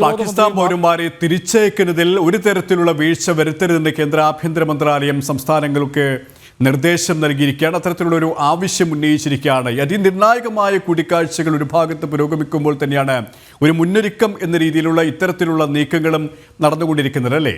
പാകിസ്ഥാൻ പൗരന്മാരെ തിരിച്ചയക്കുന്നതിൽ ഒരു തരത്തിലുള്ള വീഴ്ച വരുത്തരുതെന്ന് കേന്ദ്ര ആഭ്യന്തര മന്ത്രാലയം സംസ്ഥാനങ്ങൾക്ക് നിർദ്ദേശം നൽകിയിരിക്കുകയാണ്. അത്തരത്തിലുള്ള ഒരു ആവശ്യം ഉന്നയിച്ചിരിക്കുകയാണ്. അതിനിർണായകമായ കൂടിക്കാഴ്ചകൾ ഒരു ഭാഗത്ത് പുരോഗമിക്കുമ്പോൾ തന്നെയാണ് ഒരു മുന്നൊരുക്കം എന്ന രീതിയിലുള്ള ഇത്തരത്തിലുള്ള നീക്കങ്ങളും നടന്നുകൊണ്ടിരിക്കുന്നത് അല്ലേ?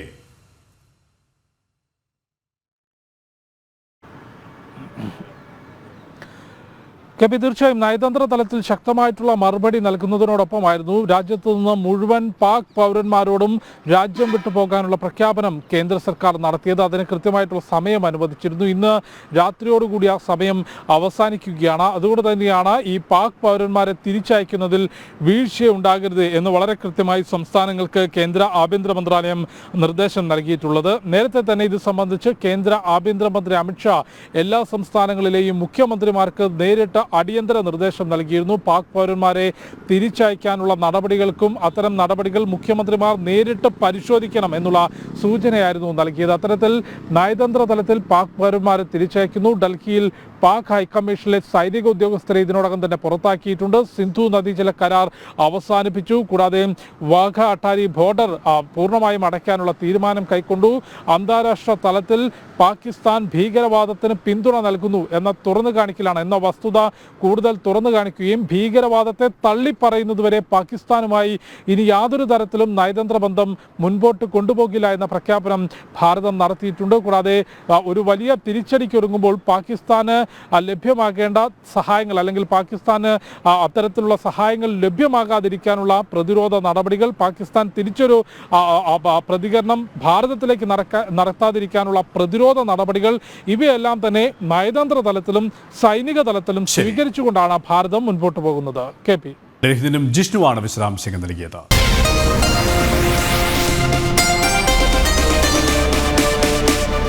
കെ പി തീർച്ചയായും നയതന്ത്ര തലത്തിൽ ശക്തമായിട്ടുള്ള മറുപടി നൽകുന്നതിനോടൊപ്പമായിരുന്നു. രാജ്യത്ത് നിന്ന് മുഴുവൻ പാക് പൗരന്മാരോടും രാജ്യം വിട്ടുപോകാനുള്ള പ്രഖ്യാപനം കേന്ദ്ര സർക്കാർ നടത്തിയത്. അതിന് കൃത്യമായിട്ടുള്ള സമയം അനുവദിച്ചിരുന്നു. ഇന്ന് രാത്രിയോടുകൂടി ആ സമയം അവസാനിക്കുകയാണ്. അതുകൊണ്ട് തന്നെയാണ് ഈ പാക് പൗരന്മാരെ തിരിച്ചയക്കുന്നതിൽ വീഴ്ചയുണ്ടാകരുത് എന്ന് വളരെ കൃത്യമായി സംസ്ഥാനങ്ങൾക്ക് കേന്ദ്ര ആഭ്യന്തര മന്ത്രാലയം നിർദ്ദേശം നൽകിയിട്ടുള്ളത്. നേരത്തെ തന്നെ ഇത് സംബന്ധിച്ച് കേന്ദ്ര ആഭ്യന്തരമന്ത്രി അമിത്ഷാ എല്ലാ സംസ്ഥാനങ്ങളിലെയും മുഖ്യമന്ത്രിമാർക്ക് നേരിട്ട് അടിയന്തര നിർദ്ദേശം നൽകിയിരുന്നു. പാക് പൗരന്മാരെ തിരിച്ചയക്കാനുള്ള നടപടികൾക്കും അത്തരം നടപടികൾ മുഖ്യമന്ത്രിമാർ നേരിട്ട് പരിശോധിക്കണം എന്നുള്ള സൂചനയായിരുന്നു നൽകിയത്. അത്തരത്തിൽ നയതന്ത്ര തലത്തിൽ പാക് പൗരന്മാരെ തിരിച്ചയക്കുന്നു. ഡൽഹിയിൽ പാക് ഹൈക്കമ്മീഷനിലെ സൈനിക ഉദ്യോഗസ്ഥരെ ഇതിനോടകം തന്നെ പുറത്താക്കിയിട്ടുണ്ട്. സിന്ധു നദീജല കരാർ അവസാനിപ്പിച്ചു. കൂടാതെ വാഘ അട്ടാരി ബോർഡർ പൂർണമായും അടയ്ക്കാനുള്ള തീരുമാനം കൈക്കൊണ്ടു. അന്താരാഷ്ട്ര തലത്തിൽ പാകിസ്ഥാൻ ഭീകരവാദത്തിന് പിന്തുണ നൽകുന്നു എന്ന തുറന്നു കാണിക്കലാണ് എന്ന വസ്തുത കൂടുതൽ തുറന്നു കാണിക്കുകയും ഭീകരവാദത്തെ തള്ളിപ്പറയുന്നതുവരെ പാകിസ്ഥാനുമായി ഇനി യാതൊരു തരത്തിലും നയതന്ത്ര ബന്ധം മുൻപോട്ട് കൊണ്ടുപോകില്ല എന്ന പ്രഖ്യാപനം ഭാരതം നടത്തിയിട്ടുണ്ട് കൂടാതെ ഒരു വലിയ തിരിച്ചടിക്കൊരുങ്ങുമ്പോൾ പാകിസ്ഥാന് ലഭ്യമാകേണ്ട സഹായങ്ങൾ അല്ലെങ്കിൽ പാകിസ്ഥാന് അത്തരത്തിലുള്ള സഹായങ്ങൾ ലഭ്യമാകാതിരിക്കാനുള്ള പ്രതിരോധ നടപടികൾ പാകിസ്ഥാൻ തിരിച്ചൊരു പ്രതികരണം ഭാരതത്തിലേക്ക് നടത്താതിരിക്കാനുള്ള പ്രതിരോധ നടപടികൾ ഇവയെല്ലാം തന്നെ നയതന്ത്ര തലത്തിലും സൈനിക തലത്തിലും. സ്വീകരിച്ചുകൊണ്ടാണ് ഭാരതം മുൻപോട്ട് പോകുന്നത്. K P. ജിഷ്ണുവാണ് വിശദാംശങ്ങൾ നൽകിയത്.